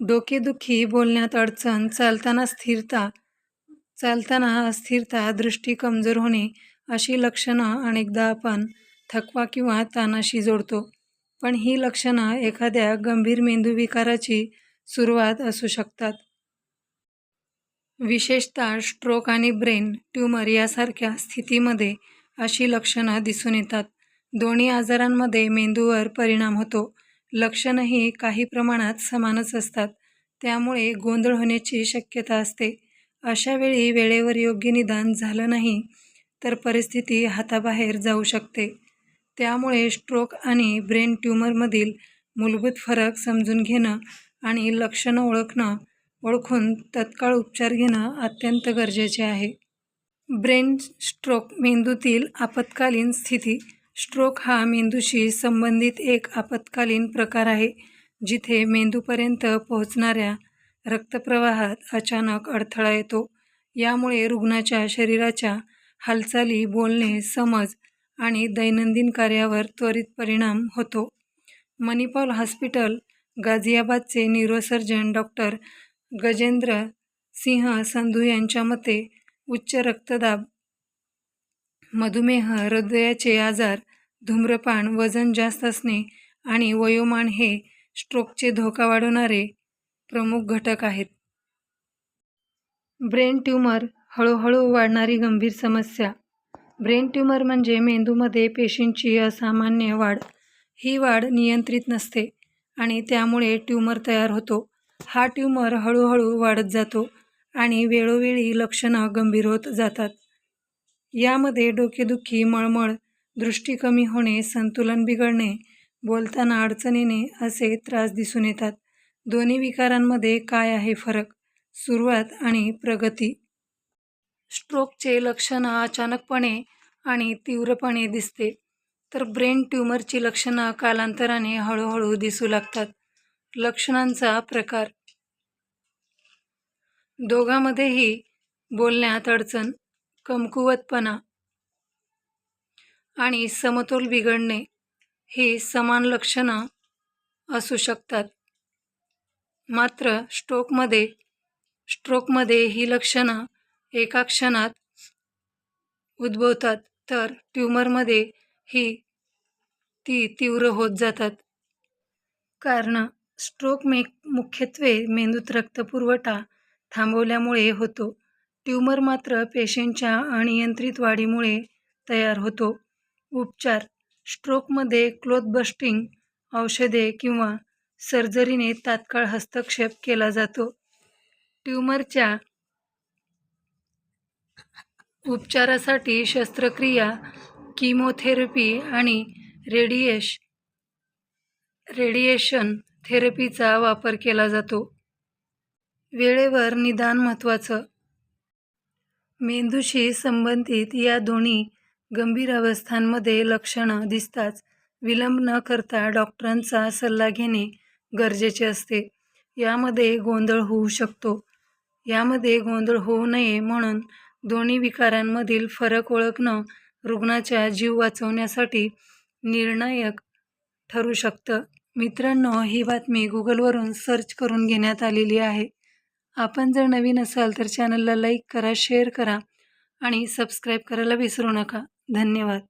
डोकेदुखी बोलण्यात अडचण चालताना स्थिरता चालताना अस्थिरता दृष्टी कमजोर होणे अशी लक्षणं अनेकदा आपण थकवा किंवा ताणाशी जोडतो. पण ही लक्षणं एखाद्या गंभीर मेंदूविकाराची सुरुवात असू शकतात. विशेषतः स्ट्रोक आणि ब्रेन ट्यूमर यासारख्या स्थितीमध्ये अशी लक्षणं दिसून येतात. दोन्ही आजारांमध्ये मेंदूवर परिणाम होतो. लक्षणंही काही प्रमाणात समानच असतात. त्यामुळे गोंधळ होण्याची शक्यता असते. अशा वेळी वेळेवर योग्य निदान झालं नाही तर परिस्थिती हाताबाहेर जाऊ शकते. त्यामुळे स्ट्रोक आणि ब्रेन ट्यूमरमधील मूलभूत फरक समजून घेणं आणि लक्षणं ओळखणं ओळखून तत्काळ उपचार घेणं अत्यंत गरजेचे आहे. ब्रेन स्ट्रोक मेंदूतील आपत्कालीन स्थिती स्ट्रोक हा मेंदूशी संबंधित एक आपत्कालीन प्रकार आहे जिथे मेंदूपर्यंत पोहोचणाऱ्या रक्तप्रवाहात अचानक अडथळा येतो. यामुळे रुग्णाच्या शरीराच्या हालचाली बोलणे समज आणि दैनंदिन कार्यावर त्वरित परिणाम होतो. मणिपाल हॉस्पिटल गाझियाबादचे न्यूरोसर्जन डॉक्टर गजेंद्र सिंह संधू यांच्या मते उच्च रक्तदाब मधुमेह हृदयाचे आजार धूम्रपान वजन जास्त असणे आणि वयोमान हे स्ट्रोकचे धोका वाढवणारे प्रमुख घटक आहेत. ब्रेन ट्यूमर हळूहळू वाढणारी गंभीर समस्या. ब्रेन ट्यूमर म्हणजे मेंदूमध्ये पेशींची असामान्य वाढ. ही वाढ नियंत्रित नसते आणि त्यामुळे ट्यूमर तयार होतो. हा ट्यूमर हळूहळू वाढत जातो आणि वेळोवेळी लक्षणं गंभीर होत जातात. यामध्ये डोकेदुखी मळमळ दृष्टी कमी होणे संतुलन बिघडणे बोलताना अडचण येणे असे त्रास दिसून येतात. दोन्ही विकारांमध्ये काय आहे फरक? सुरुवात आणि प्रगती. स्ट्रोकचे लक्षणं अचानकपणे आणि तीव्रपणे दिसते. तर ब्रेन ट्यूमरची लक्षणं कालांतराने हळूहळू दिसू लागतात. लक्षणांचा प्रकार. दोघांमध्येही बोलण्यात अडचण कमकुवतपणा. आणि समतोल बिघडणे ही समान लक्षणं असू शकतात. मात्र स्ट्रोकमध्ये स्ट्रोकमध्ये ही लक्षणं एका क्षणात उद्भवतात तर ट्यूमरमध्ये ही ती तीव्र होत जातात. कारण स्ट्रोक मे मुख्यत्वे मेंदूत रक्तपुरवठा थांबवल्यामुळे होतो. ट्यूमर मात्र पेशींच्या अनियंत्रित वाढीमुळे तयार होतो. उपचार स्ट्रोकमध्ये क्लोथबस्टिंग औषधे किंवा सर्जरीने तात्काळ हस्तक्षेप केला जातो. ट्यूमरच्या उपचारासाठी शस्त्रक्रिया किमोथेरपी आणि रेडिएश रेडिएशन थेरपीचा वापर केला जातो. वेळेवर निदान महत्त्वाचं. मेंदूशी संबंधित या दोन्ही गंभीर अवस्थांमध्ये लक्षणं दिसताच विलंब न करता डॉक्टरांचा सल्ला घेणे गरजेचे असते. यामध्ये गोंधळ होऊ शकतो. यामध्ये गोंधळ होऊ नये म्हणून दोन्ही विकारांमधील फरक ओळखणं रुग्णाच्या जीव वाचवण्यासाठी निर्णायक ठरू शकतं. मित्रांनो ही बातमी गुगलवरून सर्च करून घेण्यात आलेली आहे. आपण जर नवीन असाल तर चॅनलला लाईक करा शेअर करा आणि सबस्क्राईब करायला विसरू नका. धन्यवाद.